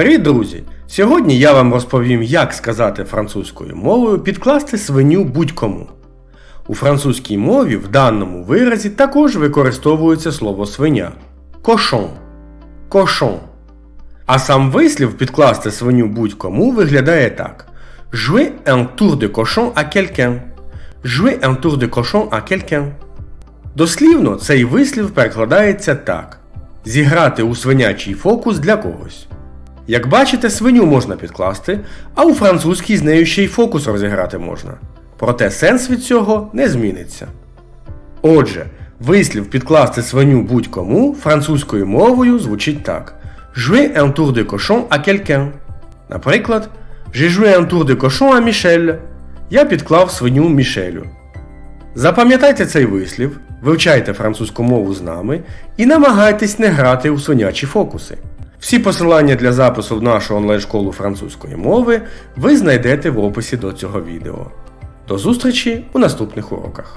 Привіт, друзі! Сьогодні я вам розповім, як сказати французькою мовою підкласти свиню будь-кому. У французькій мові в даному виразі також використовується слово свиня кошон. Кошон. А сам вислів підкласти свиню будь-кому виглядає так: Jouer un tour de cochon à quelqu'un. Jouer un tour de cochon à quelqu'un. Дослівно цей вислів перекладається так: зіграти у свинячий фокус для когось. Як бачите, свиню можна підкласти, а у французькій з нею ще й фокус розіграти можна. Проте сенс від цього не зміниться. Отже, вислів підкласти свиню будь-кому французькою мовою звучить так: Jouer un tour de cochon à quelqu'un. Наприклад, J'ai joué un tour de cochon à Michel. Я підклав свиню Мішелю. Запам'ятайте цей вислів, вивчайте французьку мову з нами і намагайтесь не грати у свинячі фокуси. Всі посилання для запису в нашу онлайн-школу французької мови ви знайдете в описі до цього відео. До зустрічі у наступних уроках.